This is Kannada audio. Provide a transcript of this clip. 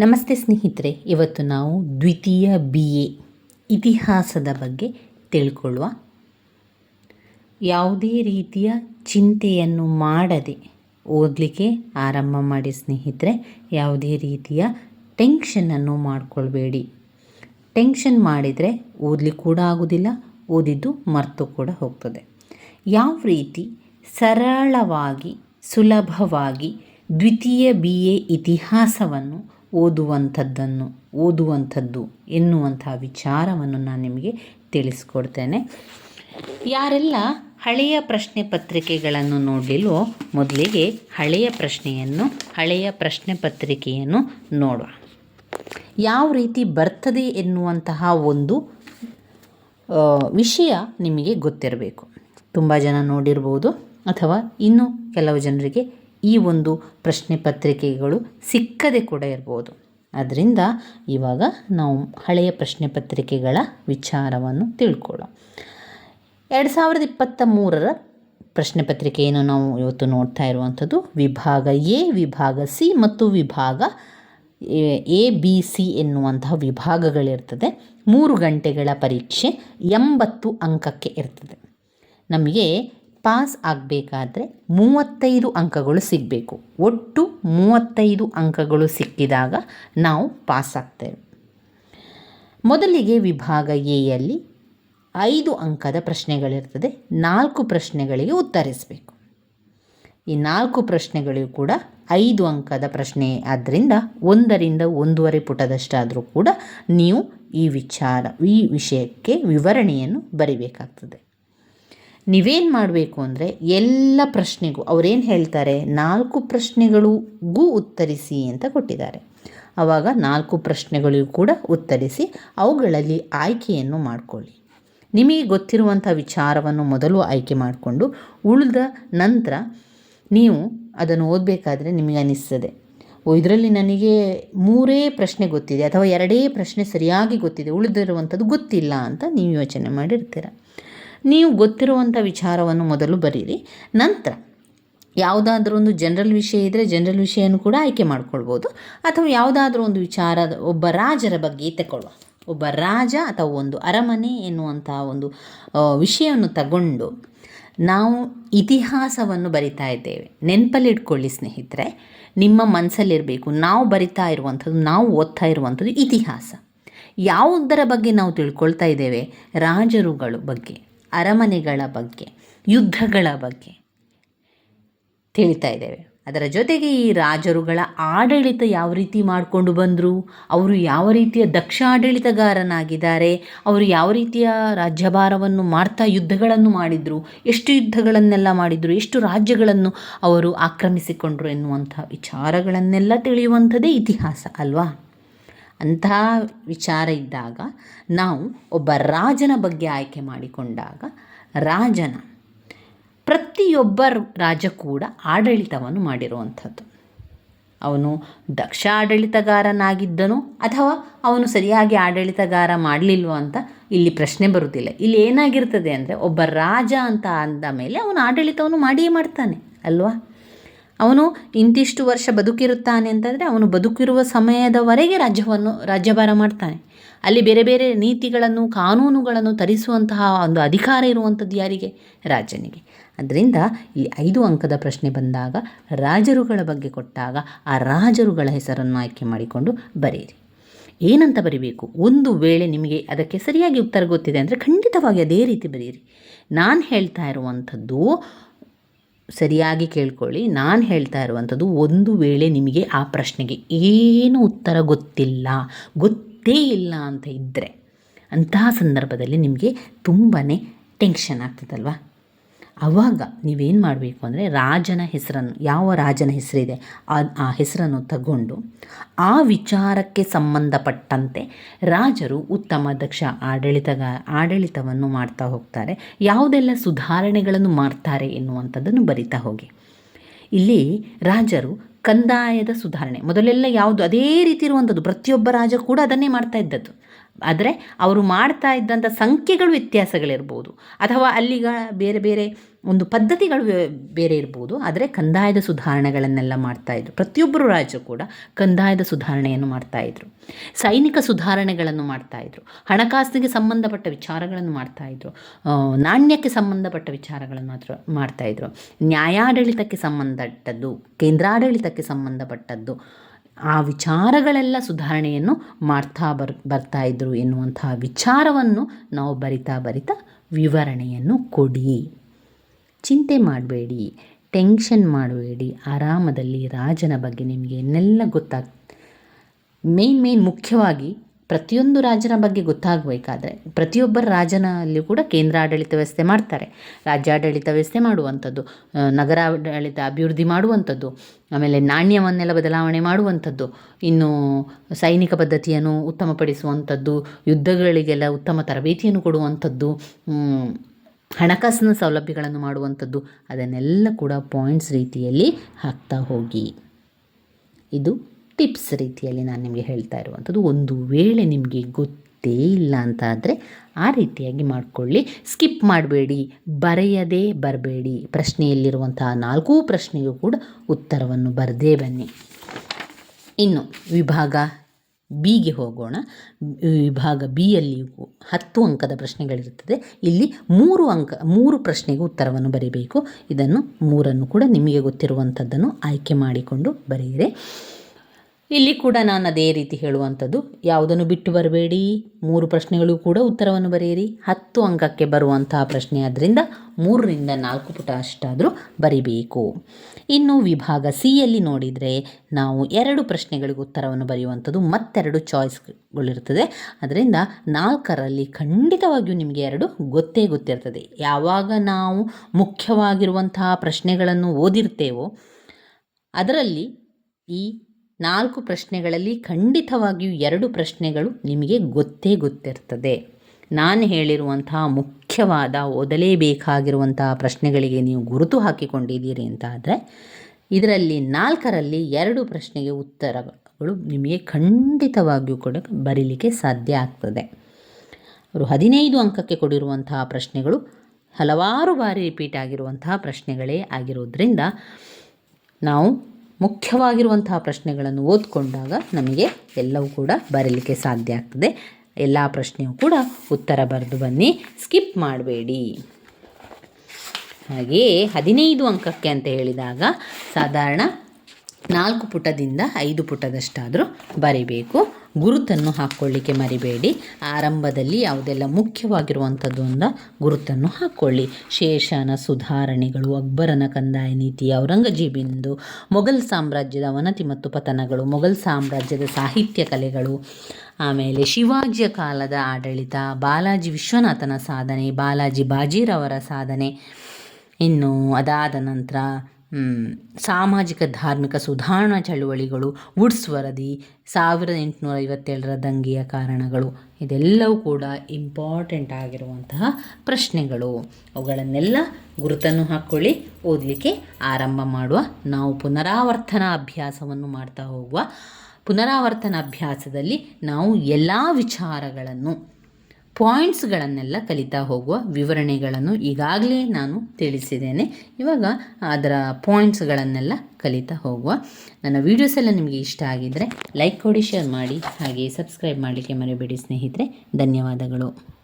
ನಮಸ್ತೆ ಸ್ನೇಹಿತರೆ, ಇವತ್ತು ನಾವು ದ್ವಿತೀಯ ಬಿ ಎ ಇತಿಹಾಸದ ಬಗ್ಗೆ ತಿಳ್ಕೊಳ್ಳುವ. ಯಾವುದೇ ರೀತಿಯ ಚಿಂತೆಯನ್ನು ಮಾಡದೆ ಓದಲಿಕ್ಕೆ ಆರಂಭ ಮಾಡಿ ಸ್ನೇಹಿತರೆ, ಯಾವುದೇ ರೀತಿಯ ಟೆನ್ಷನನ್ನು ಮಾಡಿಕೊಳ್ಬೇಡಿ. ಟೆನ್ಷನ್ ಮಾಡಿದರೆ ಓದಲಿಕ್ಕೆ ಕೂಡ ಆಗೋದಿಲ್ಲ, ಓದಿದ್ದು ಮರೆತು ಕೂಡ ಹೋಗ್ತದೆ. ಯಾವ ರೀತಿ ಸರಳವಾಗಿ, ಸುಲಭವಾಗಿ ದ್ವಿತೀಯ ಬಿ ಎ ಇತಿಹಾಸವನ್ನು ಓದುವಂಥದ್ದನ್ನು, ಓದುವಂಥದ್ದು ಎನ್ನುವಂಥ ವಿಚಾರವನ್ನು ನಾನು ನಿಮಗೆ ತಿಳಿಸ್ಕೊಡ್ತೇನೆ. ಯಾರೆಲ್ಲ ಹಳೆಯ ಪ್ರಶ್ನೆ ಪತ್ರಿಕೆಗಳನ್ನು ನೋಡಲಿಲ್ವೋ ಮೊದಲಿಗೆ ಹಳೆಯ ಪ್ರಶ್ನೆಯನ್ನು, ಹಳೆಯ ಪ್ರಶ್ನೆ ಪತ್ರಿಕೆಯನ್ನು ನೋಡುವ. ಯಾವ ರೀತಿ ಬರ್ತದೆ ಎನ್ನುವಂತಹ ಒಂದು ವಿಷಯ ನಿಮಗೆ ಗೊತ್ತಿರಬೇಕು. ತುಂಬ ಜನ ನೋಡಿರ್ಬೋದು ಅಥವಾ ಇನ್ನು ಕೆಲವು ಜನರಿಗೆ ಈ ಒಂದು ಪ್ರಶ್ನೆ ಪತ್ರಿಕೆಗಳು ಸಿಕ್ಕದೆ ಕೂಡ ಇರ್ಬೋದು. ಅದರಿಂದ ಇವಾಗ ನಾವು ಹಳೆಯ ಪ್ರಶ್ನೆ ಪತ್ರಿಕೆಗಳ ವಿಚಾರವನ್ನು ತಿಳ್ಕೊಳ್ಳೋಣ. ಎರಡು ಸಾವಿರದ ಇಪ್ಪತ್ತ ಮೂರರ ಪ್ರಶ್ನೆ ನಾವು ಇವತ್ತು ನೋಡ್ತಾ ಇರುವಂಥದ್ದು ವಿಭಾಗ ಎ, ವಿಭಾಗ ಸಿ ಮತ್ತು ವಿಭಾಗ ಎ, ಬಿ, ಸಿ ಎನ್ನುವಂತಹ ವಿಭಾಗಗಳಿರ್ತದೆ. ಮೂರು ಗಂಟೆಗಳ ಪರೀಕ್ಷೆ ಎಂಬತ್ತು ಅಂಕಕ್ಕೆ ಇರ್ತದೆ. ನಮಗೆ ಪಾಸ್ ಆಗಬೇಕಾದ್ರೆ ಮೂವತ್ತೈದು ಅಂಕಗಳು ಸಿಗಬೇಕು. ಒಟ್ಟು ಮೂವತ್ತೈದು ಅಂಕಗಳು ಸಿಕ್ಕಿದಾಗ ನಾವು ಪಾಸ್ ಆಗ್ತೇವೆ. ಮೊದಲಿಗೆ ವಿಭಾಗ ಎಯಲ್ಲಿ ಐದು ಅಂಕದ ಪ್ರಶ್ನೆಗಳಿರ್ತದೆ. ನಾಲ್ಕು ಪ್ರಶ್ನೆಗಳಿಗೆ ಉತ್ತರಿಸಬೇಕು. ಈ ನಾಲ್ಕು ಪ್ರಶ್ನೆಗಳಿಗೂ ಕೂಡ ಐದು ಅಂಕದ ಪ್ರಶ್ನೆ ಆದ್ದರಿಂದ ಒಂದರಿಂದ ಒಂದೂವರೆ ಪುಟದಷ್ಟಾದರೂ ಕೂಡ ನೀವು ಈ ವಿಚಾರ, ಈ ವಿಷಯಕ್ಕೆ ವಿವರಣೆಯನ್ನು ಬರಿಬೇಕಾಗ್ತದೆ. ನೀವೇನು ಮಾಡಬೇಕು ಅಂದರೆ ಎಲ್ಲ ಪ್ರಶ್ನೆಗೂ ಅವರೇನು ಹೇಳ್ತಾರೆ? ನಾಲ್ಕು ಪ್ರಶ್ನೆಗಳಿಗೂ ಉತ್ತರಿಸಿ ಅಂತ ಕೊಟ್ಟಿದ್ದಾರೆ. ಆವಾಗ ನಾಲ್ಕು ಪ್ರಶ್ನೆಗಳಿಗೂ ಕೂಡ ಉತ್ತರಿಸಿ ಅವುಗಳಲ್ಲಿ ಆಯ್ಕೆಯನ್ನು ಮಾಡಿಕೊಳ್ಳಿ. ನಿಮಗೆ ಗೊತ್ತಿರುವಂಥ ವಿಚಾರವನ್ನು ಮೊದಲು ಆಯ್ಕೆ ಮಾಡಿಕೊಂಡು ಉಳಿದ ನಂತರ ನೀವು ಅದನ್ನು ಓದಬೇಕಾದ್ರೆ ನಿಮಗೆ ಅನಿಸ್ತದೆ. ಓ, ಇದರಲ್ಲಿ ನನಗೆ ಮೂರೇ ಪ್ರಶ್ನೆ ಗೊತ್ತಿದೆ ಅಥವಾ ಎರಡೇ ಪ್ರಶ್ನೆ ಸರಿಯಾಗಿ ಗೊತ್ತಿದೆ, ಉಳಿದಿರುವಂಥದ್ದು ಗೊತ್ತಿಲ್ಲ ಅಂತ ನೀವು ಯೋಚನೆ ಮಾಡಿರ್ತೀರ. ನೀವು ಗೊತ್ತಿರುವಂಥ ವಿಚಾರವನ್ನು ಮೊದಲು ಬರೀರಿ. ನಂತರ ಯಾವುದಾದ್ರೂ ಒಂದು ಜನರಲ್ ವಿಷಯ ಇದ್ದರೆ ಜನರಲ್ ವಿಷಯವನ್ನು ಕೂಡ ಆಯ್ಕೆ ಮಾಡ್ಕೊಳ್ಬೋದು. ಅಥವಾ ಯಾವುದಾದ್ರೂ ಒಂದು ವಿಚಾರ, ಒಬ್ಬ ರಾಜರ ಬಗ್ಗೆ ತಗೊಳ್ಳುವ ಒಬ್ಬ ರಾಜ ಅಥವಾ ಒಂದು ಅರಮನೆ ಎನ್ನುವಂಥ ಒಂದು ವಿಷಯವನ್ನು ತಗೊಂಡು ನಾವು ಇತಿಹಾಸವನ್ನು ಬರಿತಾ ಇದ್ದೇವೆ. ನೆನಪಲ್ಲಿ ಇಟ್ಕೊಳ್ಳಿ ಸ್ನೇಹಿತರೆ. ನಿಮ್ಮ ಮನಸ್ಸಲ್ಲಿರಬೇಕು ನಾವು ಬರಿತಾ ಇರುವಂಥದ್ದು, ನಾವು ಓದ್ತಾ ಇರುವಂಥದ್ದು ಇತಿಹಾಸ. ಯಾವುದರ ಬಗ್ಗೆ ನಾವು ತಿಳ್ಕೊಳ್ತಾ ಇದ್ದೇವೆ? ರಾಜರುಗಳ ಬಗ್ಗೆ. ಅರಮನೆಗಳ ಬಗ್ಗೆ, ಯುದ್ಧಗಳ ಬಗ್ಗೆ ತಿಳಿತಾ ಇದ್ದೇವೆ ಅದರ ಜೊತೆಗೆ ಈ ರಾಜರುಗಳ ಆಡಳಿತ ಯಾವ ರೀತಿ ಮಾಡಿಕೊಂಡು ಬಂದರು, ಅವರು ಯಾವ ರೀತಿಯ ದಕ್ಷ ಆಡಳಿತಗಾರನಾಗಿದ್ದಾರೆ ಅವರು ಯಾವ ರೀತಿಯ ರಾಜ್ಯಭಾರವನ್ನು ಮಾಡ್ತಾ ಯುದ್ಧಗಳನ್ನು ಮಾಡಿದರು, ಎಷ್ಟು ಯುದ್ಧಗಳನ್ನೆಲ್ಲ ಮಾಡಿದರು, ಎಷ್ಟು ರಾಜ್ಯಗಳನ್ನು ಅವರು ಆಕ್ರಮಿಸಿಕೊಂಡರು ಎನ್ನುವಂಥ ವಿಚಾರಗಳನ್ನೆಲ್ಲ ತಿಳಿಯುವಂಥದ್ದೇ ಇತಿಹಾಸ, ಅಲ್ವಾ? ಅಂತಹ ವಿಚಾರ ಇದ್ದಾಗ ನಾವು ಒಬ್ಬ ರಾಜನ ಬಗ್ಗೆ ಆಯ್ಕೆ ಮಾಡಿಕೊಂಡಾಗ ರಾಜನ ಪ್ರತಿಯೊಬ್ಬ ರಾಜ ಕೂಡ ಆಡಳಿತವನ್ನು ಮಾಡಿರುವಂಥದ್ದು. ಅವನು ದಕ್ಷ ಆಡಳಿತಗಾರನಾಗಿದ್ದನು ಅಥವಾ ಅವನು ಸರಿಯಾಗಿ ಆಡಳಿತಗಾರ ಮಾಡಲಿಲ್ವೋ ಅಂತ ಇಲ್ಲಿ ಪ್ರಶ್ನೆ ಬರುವುದಿಲ್ಲ ಇಲ್ಲಿ ಏನಾಗಿರ್ತದೆ ಅಂದರೆ ಒಬ್ಬ ರಾಜ ಅಂತ ಅಂದ ಮೇಲೆ ಅವನು ಆಡಳಿತವನ್ನು ಮಾಡಿಯೇ ಮಾಡ್ತಾನೆ, ಅಲ್ವಾ? ಅವನು ಇಂತಿಷ್ಟು ವರ್ಷ ಬದುಕಿರುತ್ತಾನೆ ಅಂತಂದರೆ ಅವನು ಬದುಕಿರುವ ಸಮಯದವರೆಗೆ ರಾಜ್ಯವನ್ನು, ರಾಜ್ಯಭಾರ ಮಾಡ್ತಾನೆ. ಅಲ್ಲಿ ಬೇರೆ ಬೇರೆ ನೀತಿಗಳನ್ನು, ಕಾನೂನುಗಳನ್ನು ತರಿಸುವಂತಹ ಒಂದು ಅಧಿಕಾರ ಇರುವಂಥದ್ದು ಯಾರಿಗೆ? ರಾಜನಿಗೆ. ಅದರಿಂದ ಈ ಐದು ಅಂಕದ ಪ್ರಶ್ನೆ ಬಂದಾಗ ರಾಜರುಗಳ ಬಗ್ಗೆ ಕೊಟ್ಟಾಗ ಆ ರಾಜರುಗಳ ಹೆಸರನ್ನು ಆಯ್ಕೆ ಮಾಡಿಕೊಂಡು ಬರೆಯಿರಿ. ಏನಂತ ಬರಿಬೇಕು? ಒಂದು ವೇಳೆ ನಿಮಗೆ ಅದಕ್ಕೆ ಸರಿಯಾಗಿ ಉತ್ತರ ಗೊತ್ತಿದೆ ಅಂದರೆ ಖಂಡಿತವಾಗಿ ಅದೇ ರೀತಿ ಬರೆಯಿರಿ. ನಾನು ಹೇಳ್ತಾ ಇರುವಂಥದ್ದು ಸರಿಯಾಗಿ ಕೇಳ್ಕೊಳ್ಳಿ. ನಾನು ಹೇಳ್ತಾ ಇರುವಂಥದ್ದು ಒಂದು ವೇಳೆ ನಿಮಗೆ ಆ ಪ್ರಶ್ನೆಗೆ ಏನು ಉತ್ತರ ಗೊತ್ತಿಲ್ಲ, ಗೊತ್ತೇ ಇಲ್ಲ ಅಂತ ಇದ್ದರೆ ಅಂತಹ ಸಂದರ್ಭದಲ್ಲಿ ನಿಮಗೆ ತುಂಬಾ ಟೆನ್ಷನ್ ಆಗ್ತದಲ್ವ? ಆವಾಗ ನೀವೇನು ಮಾಡಬೇಕು ಅಂದರೆ ರಾಜನ ಹೆಸರನ್ನು, ಯಾವ ರಾಜನ ಹೆಸರಿದೆ ಆ ಹೆಸರನ್ನು ತಗೊಂಡು ಆ ವಿಚಾರಕ್ಕೆ ಸಂಬಂಧಪಟ್ಟಂತೆ ರಾಜರು ಉತ್ತಮ ದಕ್ಷ ಆಡಳಿತಗ, ಆಡಳಿತವನ್ನು ಮಾಡ್ತಾ ಹೋಗ್ತಾರೆ. ಯಾವುದೆಲ್ಲ ಸುಧಾರಣೆಗಳನ್ನು ಮಾಡ್ತಾರೆ ಎನ್ನುವಂಥದ್ದನ್ನು ಬರಿತಾ ಹೋಗಿ. ಇಲ್ಲಿ ರಾಜರು ಕಂದಾಯದ ಸುಧಾರಣೆ, ಮೊದಲೆಲ್ಲ ಯಾವುದು, ಅದೇ ರೀತಿ ಇರುವಂಥದ್ದು. ಪ್ರತಿಯೊಬ್ಬ ರಾಜ ಕೂಡ ಅದನ್ನೇ ಮಾಡ್ತಾ ಇದ್ದದ್ದು. ಆದರೆ ಅವರು ಮಾಡ್ತಾ ಇದ್ದಂಥ ಸಂಖ್ಯೆಗಳು ವ್ಯತ್ಯಾಸಗಳಿರ್ಬೋದು. ಅಥವಾ ಅಲ್ಲಿಗ ಬೇರೆ ಬೇರೆ ಒಂದು ಪದ್ಧತಿಗಳು ಬೇರೆ ಇರ್ಬೋದು. ಆದರೆ ಕಂದಾಯದ ಸುಧಾರಣೆಗಳನ್ನೆಲ್ಲ ಮಾಡ್ತಾಯಿದ್ರು ಪ್ರತಿಯೊಬ್ಬರು ರಾಜ ಕೂಡ ಕಂದಾಯದ ಸುಧಾರಣೆಯನ್ನು ಮಾಡ್ತಾಯಿದ್ರು ಸೈನಿಕ ಸುಧಾರಣೆಗಳನ್ನು ಮಾಡ್ತಾಯಿದ್ರು ಹಣಕಾಸಿಗೆ ಸಂಬಂಧಪಟ್ಟ ವಿಚಾರಗಳನ್ನು ಮಾಡ್ತಾಯಿದ್ರು ನಾಣ್ಯಕ್ಕೆ ಸಂಬಂಧಪಟ್ಟ ವಿಚಾರಗಳನ್ನು ಮಾತ್ರ ಮಾಡ್ತಾಯಿದ್ರು ನ್ಯಾಯಾಡಳಿತಕ್ಕೆ ಸಂಬಂಧಪಟ್ಟದ್ದು, ಕೇಂದ್ರಾಡಳಿತಕ್ಕೆ ಸಂಬಂಧಪಟ್ಟದ್ದು ಆ ವಿಚಾರಗಳೆಲ್ಲ ಸುಧಾರಣೆಯನ್ನು ಮಾಡ್ತಾ ಬರ್, ಬರ್ತಾ ಇದ್ರು ಎನ್ನುವಂತಹ ವಿಚಾರವನ್ನು ನಾವು ಬರಿತಾ ಬರಿತಾ ವಿವರಣೆಯನ್ನು ಕೊಡಿ. ಚಿಂತೆ ಮಾಡಬೇಡಿ, ಟೆನ್ಷನ್ ಮಾಡಬೇಡಿ, ಆರಾಮದಲ್ಲಿ ರಾಜನ ಬಗ್ಗೆ ನಿಮಗೆ ಏನೆಲ್ಲ ಗೊತ್ತಾಗ್ತದೆ ಮೇನ್ ಮೇನ್ ಮುಖ್ಯವಾಗಿ ಪ್ರತಿಯೊಂದು ರಾಜನ ಬಗ್ಗೆ ಗೊತ್ತಾಗಬೇಕಾದ್ರೆ ಪ್ರತಿಯೊಬ್ಬರ ರಾಜನಲ್ಲಿ ಕೂಡ ಕೇಂದ್ರ ಆಡಳಿತ ವ್ಯವಸ್ಥೆ ಮಾಡ್ತಾರೆ. ರಾಜ್ಯಾಡಳಿತ ವ್ಯವಸ್ಥೆ ಮಾಡುವಂಥದ್ದು ನಗರಾಡಳಿತ ಅಭಿವೃದ್ಧಿ ಮಾಡುವಂಥದ್ದು, ಆಮೇಲೆ ನಾಣ್ಯವನ್ನೆಲ್ಲ ಬದಲಾವಣೆ ಮಾಡುವಂಥದ್ದು, ಇನ್ನು ಸೈನಿಕ ಪದ್ಧತಿಯನ್ನು ಉತ್ತಮಪಡಿಸುವಂಥದ್ದು, ಯುದ್ಧಗಳಿಗೆಲ್ಲ ಉತ್ತಮ ತರಬೇತಿಯನ್ನು ಕೊಡುವಂಥದ್ದು ಹಣಕಾಸಿನ ಸೌಲಭ್ಯಗಳನ್ನು ಮಾಡುವಂಥದ್ದು, ಅದನ್ನೆಲ್ಲ ಕೂಡ ಪಾಯಿಂಟ್ಸ್ ರೀತಿಯಲ್ಲಿ ಹಾಕ್ತಾ ಹೋಗಿ. ಇದು ಟಿಪ್ಸ್ ರೀತಿಯಲ್ಲಿ ನಾನು ನಿಮಗೆ ಹೇಳ್ತಾ ಇರುವಂಥದ್ದು. ಒಂದು ವೇಳೆ ನಿಮಗೆ ಗೊತ್ತೇ ಇಲ್ಲ ಅಂತ ಆದರೆ ಆ ರೀತಿಯಾಗಿ ಮಾಡಿಕೊಳ್ಳಿ. ಸ್ಕಿಪ್ ಮಾಡಬೇಡಿ, ಬರೆಯದೇ ಬರಬೇಡಿ. ಪ್ರಶ್ನೆಯಲ್ಲಿರುವಂತಹ ನಾಲ್ಕೂ ಪ್ರಶ್ನೆಗೂ ಕೂಡ ಉತ್ತರವನ್ನು ಬರದೇ ಬನ್ನಿ. ಇನ್ನು ವಿಭಾಗ ಬಿಗೆ ಹೋಗೋಣ. ವಿಭಾಗ ಬಿಯಲ್ಲಿಯೂ ಹತ್ತು ಅಂಕದ ಪ್ರಶ್ನೆಗಳಿರುತ್ತದೆ. ಇಲ್ಲಿ ಮೂರು ಅಂಕ, ಮೂರು ಪ್ರಶ್ನೆಗೆ ಉತ್ತರವನ್ನು ಬರೀಬೇಕು. ಇದನ್ನು ಮೂರನ್ನು ಕೂಡ ನಿಮಗೆ ಗೊತ್ತಿರುವಂಥದ್ದನ್ನು ಆಯ್ಕೆ ಮಾಡಿಕೊಂಡು ಬರೆಯಿರಿ. ಇಲ್ಲಿ ಕೂಡ ನಾನು ಅದೇ ರೀತಿ ಹೇಳುವಂಥದ್ದು. ಯಾವುದನ್ನು ಬಿಟ್ಟು ಬರಬೇಡಿ? ಮೂರು ಪ್ರಶ್ನೆಗಳಿಗೂ ಕೂಡ ಉತ್ತರವನ್ನು ಬರೆಯಿರಿ. ಹತ್ತು ಅಂಕಕ್ಕೆ ಬರುವಂತಹ ಪ್ರಶ್ನೆ ಆದ್ದರಿಂದ ಮೂರರಿಂದ ನಾಲ್ಕು ಪುಟ ಅಷ್ಟಾದರೂ ಬರಿಬೇಕು. ಇನ್ನು ವಿಭಾಗ ಸಿಯಲ್ಲಿ ನೋಡಿದರೆ ನಾವು ಎರಡು ಪ್ರಶ್ನೆಗಳಿಗೆ ಉತ್ತರವನ್ನು ಬರೆಯುವಂಥದ್ದು ಮತ್ತೆರಡು ಚಾಯ್ಸ್ಗಳಿರ್ತದೆ ಅದರಿಂದ ನಾಲ್ಕರಲ್ಲಿ ಖಂಡಿತವಾಗಿಯೂ ನಿಮಗೆ ಎರಡು ಗೊತ್ತೇ ಗೊತ್ತಿರ್ತದೆ. ಯಾವಾಗ ನಾವು ಮುಖ್ಯವಾಗಿರುವಂತಹ ಪ್ರಶ್ನೆಗಳನ್ನು ಓದಿರ್ತೇವೋ, ಅದರಲ್ಲಿ ಈ ನಾಲ್ಕು ಪ್ರಶ್ನೆಗಳಲ್ಲಿ ಖಂಡಿತವಾಗಿಯೂ ಎರಡು ಪ್ರಶ್ನೆಗಳು ನಿಮಗೆ ಗೊತ್ತೇ ಗೊತ್ತಿರ್ತದೆ. ನಾನು ಹೇಳಿರುವಂತಹ ಮುಖ್ಯವಾದ, ಓದಲೇಬೇಕಾಗಿರುವಂತಹ ಪ್ರಶ್ನೆಗಳಿಗೆ ನೀವು ಗುರುತು ಹಾಕಿಕೊಂಡಿದ್ದೀರಿ ಅಂತ ಆದರೆ ಇದರಲ್ಲಿ ನಾಲ್ಕರಲ್ಲಿ ಎರಡು ಪ್ರಶ್ನೆಗೆ ಉತ್ತರಗಳು ನಿಮಗೆ ಖಂಡಿತವಾಗಿಯೂ ಕೂಡ ಬರೀಲಿಕ್ಕೆ ಸಾಧ್ಯ ಆಗ್ತದೆ. ಅವರು ಹದಿನೈದು ಅಂಕಕ್ಕೆ ಕೊಡಿರುವಂತಹ ಪ್ರಶ್ನೆಗಳು ಹಲವಾರು ಬಾರಿ ರಿಪೀಟ್ ಆಗಿರುವಂತಹ ಪ್ರಶ್ನೆಗಳೇ ಆಗಿರೋದ್ರಿಂದ ನಾವು ಮುಖ್ಯವಾಗಿರುವಂತಹ ಪ್ರಶ್ನೆಗಳನ್ನು ಓದ್ಕೊಂಡಾಗ ನಮಗೆ ಎಲ್ಲವೂ ಕೂಡ ಬರೀಲಿಕ್ಕೆ ಸಾಧ್ಯ ಆಗ್ತದೆ. ಎಲ್ಲ ಪ್ರಶ್ನೆಯೂ ಕೂಡ ಉತ್ತರ ಬರೆದು ಬನ್ನಿ. ಸ್ಕಿಪ್ ಮಾಡಬೇಡಿ. ಹಾಗೆಯೇ ಹದಿನೈದು ಅಂಕಕ್ಕೆ ಅಂತ ಹೇಳಿದಾಗ ಸಾಧಾರಣ ನಾಲ್ಕು ಪುಟದಿಂದ ಐದು ಪುಟದಷ್ಟಾದರೂ ಬರಿಬೇಕು. ಗುರುತನ್ನು ಹಾಕ್ಕೊಳ್ಳಿಕ್ಕೆ ಮರಿಬೇಡಿ. ಆರಂಭದಲ್ಲಿ ಯಾವುದೆಲ್ಲ ಮುಖ್ಯವಾಗಿರುವಂಥದ್ದು ಅಂದ ಗುರುತನ್ನು ಹಾಕ್ಕೊಳ್ಳಿ ಶೇಷನ ಸುಧಾರಣೆಗಳು, ಅಕ್ಬರನ ಕಂದಾಯ ನೀತಿ, ಔರಂಗಜೇಬಿಂದು, ಮೊಘಲ್ ಸಾಮ್ರಾಜ್ಯದ ಅವನತಿ ಮತ್ತು ಪತನಗಳು, ಮೊಘಲ್ ಸಾಮ್ರಾಜ್ಯದ ಸಾಹಿತ್ಯ ಕಲೆಗಳು, ಆಮೇಲೆ ಶಿವಾಜಿಯ ಕಾಲದ ಆಡಳಿತ, ಬಾಲಾಜಿ ವಿಶ್ವನಾಥನ ಸಾಧನೆ, ಬಾಲಾಜಿ ಬಾಜೀರವರ ಸಾಧನೆ. ಇನ್ನು ಅದಾದ ನಂತರ ಸಾಮಾಜಿಕ ಧಾರ್ಮಿಕ ಸುಧಾರಣಾ ಚಳುವಳಿಗಳು, ವುಡ್ಸ್ ವರದಿ, ಸಾವಿರದ ಎಂಟುನೂರ ಐವತ್ತೇಳರ ದಂಗೆಯ ಕಾರಣಗಳು, ಇದೆಲ್ಲವೂ ಕೂಡ ಇಂಪಾರ್ಟೆಂಟ್ ಆಗಿರುವಂತಹ ಪ್ರಶ್ನೆಗಳು. ಅವುಗಳನ್ನೆಲ್ಲ ಗುರುತನ್ನು ಹಾಕ್ಕೊಳ್ಳಿ ಓದಲಿಕ್ಕೆ ಆರಂಭ ಮಾಡುವ ನಾವು ಪುನರಾವರ್ತನ ಅಭ್ಯಾಸವನ್ನು ಮಾಡ್ತಾ ಹೋಗುವ. ಪುನರಾವರ್ತನ ಅಭ್ಯಾಸದಲ್ಲಿ ನಾವು ಎಲ್ಲ ವಿಚಾರಗಳನ್ನು ಪಾಯಿಂಟ್ಸ್ಗಳನ್ನೆಲ್ಲ ಕಲಿತಾ ಹೋಗುವ ವಿವರಣೆಗಳನ್ನು ಈಗಾಗಲೇ ನಾನು ತಿಳಿಸಿದ್ದೇನೆ. ಇವಾಗ ಅದರ ಪಾಯಿಂಟ್ಸ್ಗಳನ್ನೆಲ್ಲ ಕಲಿತಾ ಹೋಗುವ ನನ್ನ ವೀಡಿಯೋಸ್ ಎಲ್ಲ ನಿಮಗೆ ಇಷ್ಟ ಆಗಿದ್ದರೆ ಲೈಕ್ ಕೊಡಿ ಶೇರ್ ಮಾಡಿ, ಹಾಗೆ ಸಬ್ಸ್ಕ್ರೈಬ್ ಮಾಡಲಿಕ್ಕೆ ಮರಿಬೇಡಿ ಸ್ನೇಹಿತರೆ. ಧನ್ಯವಾದಗಳು.